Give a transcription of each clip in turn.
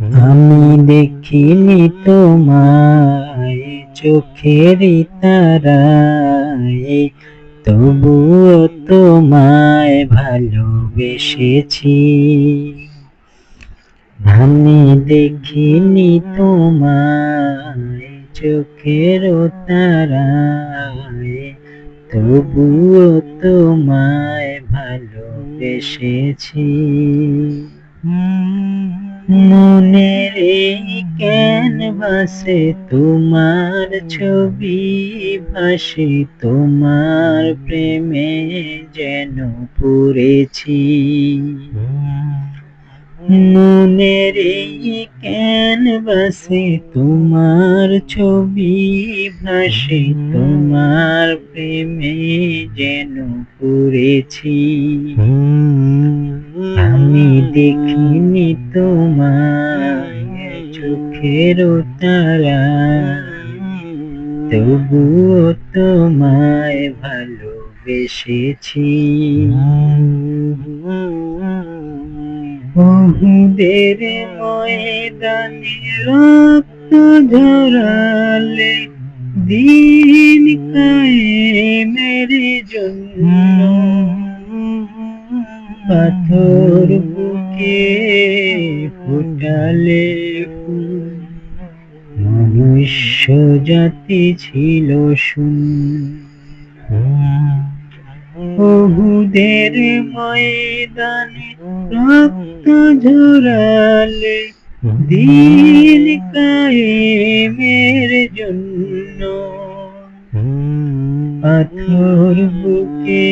আমি দেখিনি তোমায়, চোখের তারায়। তবুও তোমায় ভালোবেসেছি। আমি দেখিনি তোমায়, চোখের তারায়। তবুও তোমায় ভালোবেসেছি। মনের ক্যানভাসে তোমার ছবি ভাসে, তোমার প্রেমে যেন পড়েছি। মনের এই ক্যানভাসে তোমার ছবি ভাসে, তোমার প্রেমে যেন পড়েছি। আমি দেখিনি তোমায় চোখের তারা। তবুও তোমায় ভালোবেসেছি। বহুদের ময়দানে রক্ত ঝরালে দিন পাথর বুকে ফুটালে মনুষ্য জাতি ছিল শূন্য। বহুদের ময়দানে রক্ত ঝরালে দিন কায়েমের জন্য। পাথর বুকে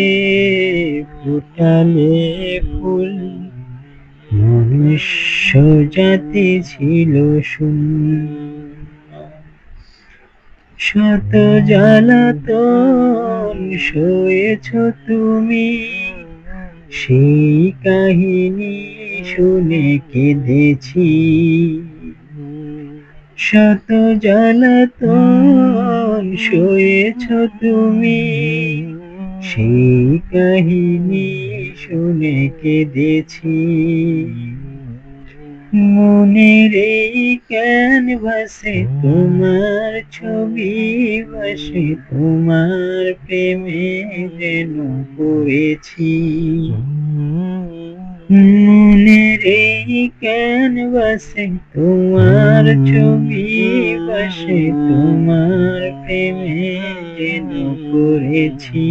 ফুটালে ফুল। মনুষ্য জাতি ছিল শূন্য। শত জ্বালাতন সয়েছ তুমি। সেই কাহিনী শুনে কেঁদেছি। শত জ্বালাতন সয়েছ তুমি। সেই কাহিনী শুনে কেঁদেছি। মনের এই ক্যানভাসে তোমার ছবি বসে, তোমার প্রেমে যেন পড়েছি। এই ক্যানভাসে তোমার ছবি বসে, তোমার প্রেমে যেন পড়েছি।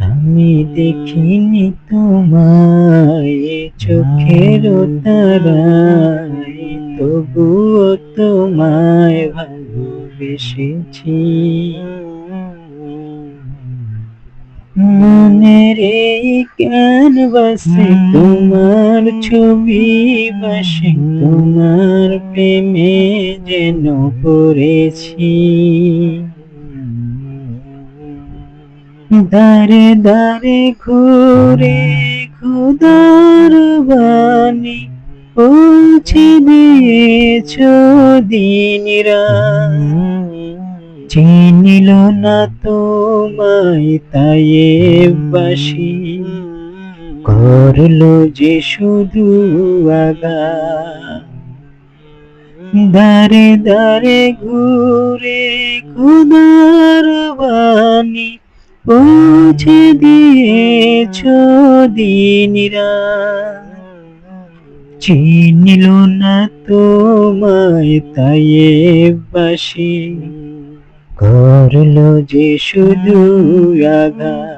আমি দেখিনি তোমায়, চোখের তারায়, তবুও তোমায় ভালোবেসেছি। ক্যানভাসে তোমার ছবি বসে, তোমার প্রেমে যেন পড়েছি। দারে দারে ঘুরে খুদার বাণী পৌঁছে দিয়েছ দিনরা চিনিল না তোমায় তাই বাসি। করল যে শুধু আগা। দারে দারে ঘুরে খুদার বাণী পৌঁছে দিয়েছ দিনরা চিনিল না তোমায় তাই বাসি। করল যে শুধু আগা।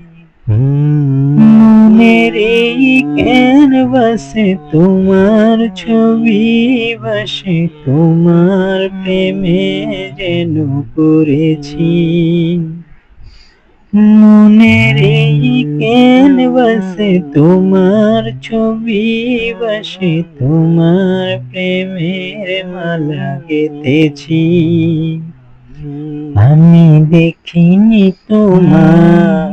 এই ক্যানভাসে তোমার ছবি বাসে তোমার প্রেমে যেন করেছি মনের এই ক্যানভাসে তোমার ছবি বসে তোমার প্রেমের মালা গেতেছি আমি দেখিনি তোমায়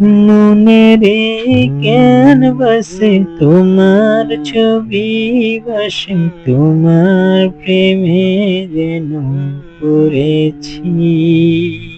মনের বসে? তোমার ছবি বসে তোমার প্রেমে যেন পড়েছি।